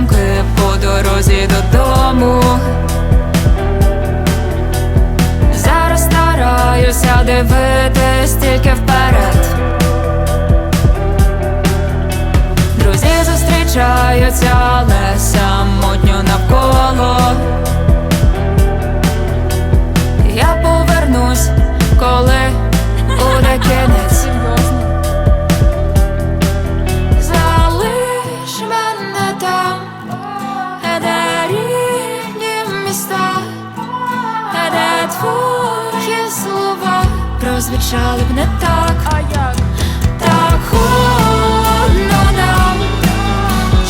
Думки по дорозі додому. Зараз стараюся дивитись тільки вперед. Друзі зустрічаються, але самотньо навколо. Прозвучали б не так. А як? Так холодно нам,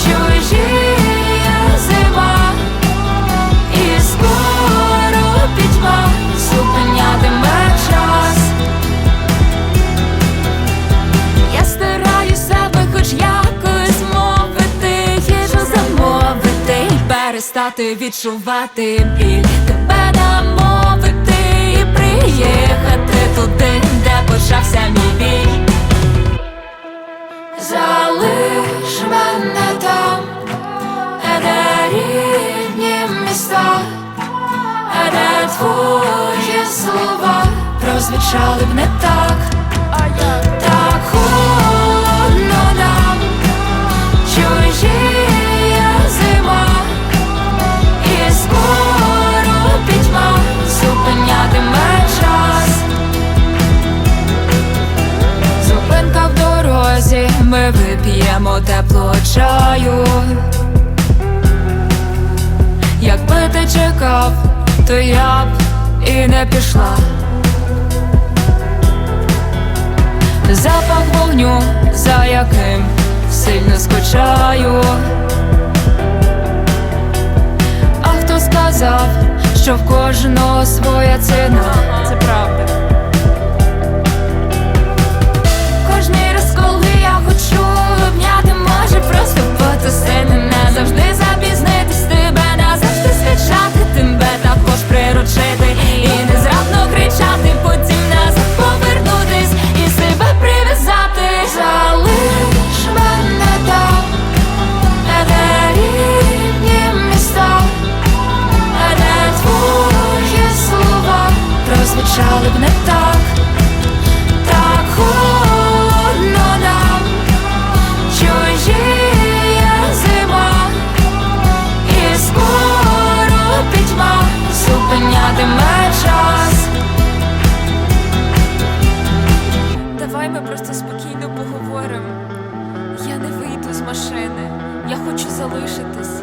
чужія зима, і скоро пітьма зупинятиме час. Я стараюсь себе хоч якось мовити, їжу замовити і перестати відчувати біль тебе Залиш мене там, де рідні міста, де твої слова прозвучали б не так. Тепло чаю. Якби ти чекав, то я б і не пішла. Запах вогню, за яким сильно скучаю. А хто сказав, що в кожного своя ціна? Це правда. Прозвучали б не так. Так холодно нам, чужія зима, і скоро пітьма зупинятиме час. Давай ми просто спокійно поговоримо. Я не вийду з машини. Я хочу залишитись.